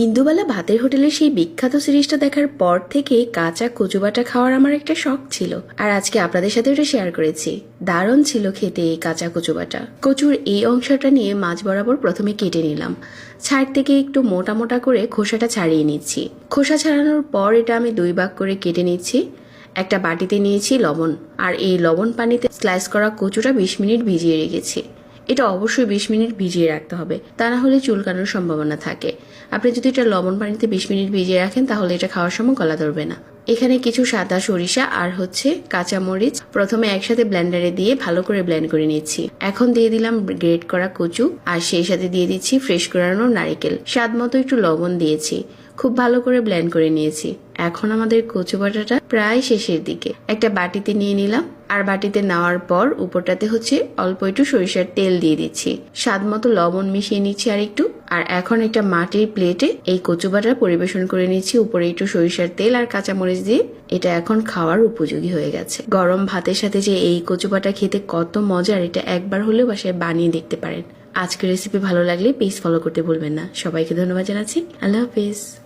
ইন্দুবালা ভাতের হোটেলের সেই বিখ্যাত সিরিজটা দেখার পর থেকে কাঁচা কচুবাটা খাওয়ার আমার একটা শখ ছিল। আর আজকে আপনাদের সাথে ওটা শেয়ার করেছি। দারুণ ছিল খেতে এই কাঁচা কচুবাটা। কচুর এই অংশটা নিয়ে মাছ বরাবর প্রথমে কেটে নিলাম। ছাড় থেকে একটু মোটা মোটা করে খোসাটা ছাড়িয়ে নিচ্ছি। খোসা ছাড়ানোর পর এটা আমি দুই ভাগ করে কেটে নিচ্ছি। একটা বাটিতে নিয়েছি লবণ। আর এই লবণ পানিতে স্লাইস করা কচুটা বিশ মিনিট ভিজিয়ে রেখেছি। এটা অবশ্যই বিশ মিনিট ভিজিয়ে রাখতে হবে। তা না হলে চুলকানোর সম্ভাবনা থাকে। আপনি যদি এটা লবণ পানিতে বিশ মিনিট ভিজিয়ে রাখেন, তাহলে এটা খাওয়ার সময় গলা ধরবে না। এখানে কিছু সাদা সরিষা আর হচ্ছে কাঁচামরিচ প্রথমে একসাথে ব্লেন্ডারে দিয়ে ভালো করে ব্লেন্ড করে নিচ্ছি। এখন দিয়ে দিলাম গ্রেট করা কচু, আর সেই সাথে দিয়ে দিচ্ছি ফ্রেশ করানো নারিকেল। স্বাদ মতো একটু লবণ দিয়েছি। খুব ভালো করে ব্লেন্ড করে নিয়েছি। এখন আমাদের কচু বাটাটা প্রায় শেষের দিকে। একটা বাটিতে নিয়ে নিলাম। আর বাটিতে নেওয়ার পর উপরটাতে হচ্ছে অল্প একটু সরিষার তেল দিয়ে দিচ্ছি। স্বাদ মতো লবণ মিশিয়ে নিচ্ছি আর একটু। আর এখন একটা মাটির প্লেটে এই কচু বাটা পরিবেশন করে নিচ্ছি। উপরে একটু সরিষার তেল আর কাঁচামরিচ দিয়ে। এটা এখন খাওয়ার উপযোগী হয়ে গেছে। গরম ভাতের সাথে যে এই কচু বাটা খেতে কত মজার, এটা একবার হলেও বাসায় বানিয়ে দেখতে পারেন। আজকের রেসিপি ভালো লাগলে পেজ ফলো করতে ভুলবেন না। সবাইকে ধন্যবাদ জানাচ্ছি। আল্লাহ হাফিজ।